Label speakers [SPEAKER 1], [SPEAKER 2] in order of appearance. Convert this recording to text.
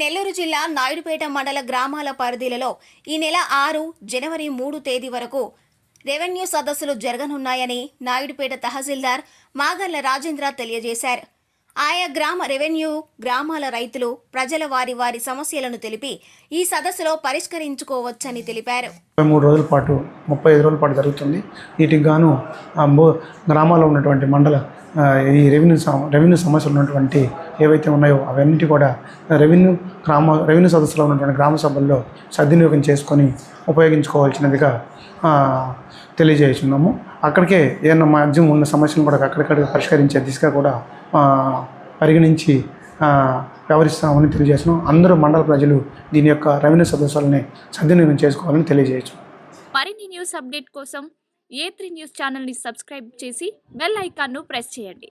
[SPEAKER 1] నెల్లూరు జిల్లా నాయుడుపేట మండల గ్రామాల పరిధిలలో ఈ నెల ఆరు జనవరి మూడు తేదీ వరకు రెవెన్యూ సదస్సులు జరగనున్నాయని నాయుడుపేట తహసీల్దార్ మాగర్ల రాజేంద్ర తెలియజేశారు. ఆయా గ్రామ రెవెన్యూ గ్రామాల రైతులు ప్రజల వారి వారి సమస్యలను తెలిపి ఈ సదస్సులో పరిష్కరించుకోవచ్చని తెలిపారు.
[SPEAKER 2] మూడు రోజుల పాటు ముప్పై ఐదు రోజుల పాటు జరుగుతుంది. వీటికి గాను గ్రామాల్లో ఉన్నటువంటి మండల ఈ రెవెన్యూ రెవెన్యూ సమస్యలు ఉన్నటువంటి ఏవైతే ఉన్నాయో అవన్నీ కూడా రెవెన్యూ గ్రామ రెవెన్యూ సదస్సులో ఉన్నటువంటి గ్రామ సభల్లో సద్వినియోగం చేసుకొని ఉపయోగించుకోవాల్సినదిగా తెలియజేస్తున్నాము. అక్కడికే ఏమన్నా మాధ్యమం ఉన్న సమస్యలను కూడా అక్కడికక్కడ పరిష్కరించే దిశగా కూడా పరిగణించి వ్యవహరిస్తామని తెలియజేస్తున్నాం. అందరూ మండల ప్రజలు దీని యొక్క రెవెన్యూ సదస్సులని సద్వినియోగం చేసుకోవాలని తెలియజేయచ్చు.
[SPEAKER 3] మరిన్ని న్యూస్ అప్డేట్ కోసం ఏ త్రీ న్యూస్ ఛానల్ని సబ్స్క్రైబ్ చేసి బెల్ ఐకాన్ను ప్రెస్ చేయండి.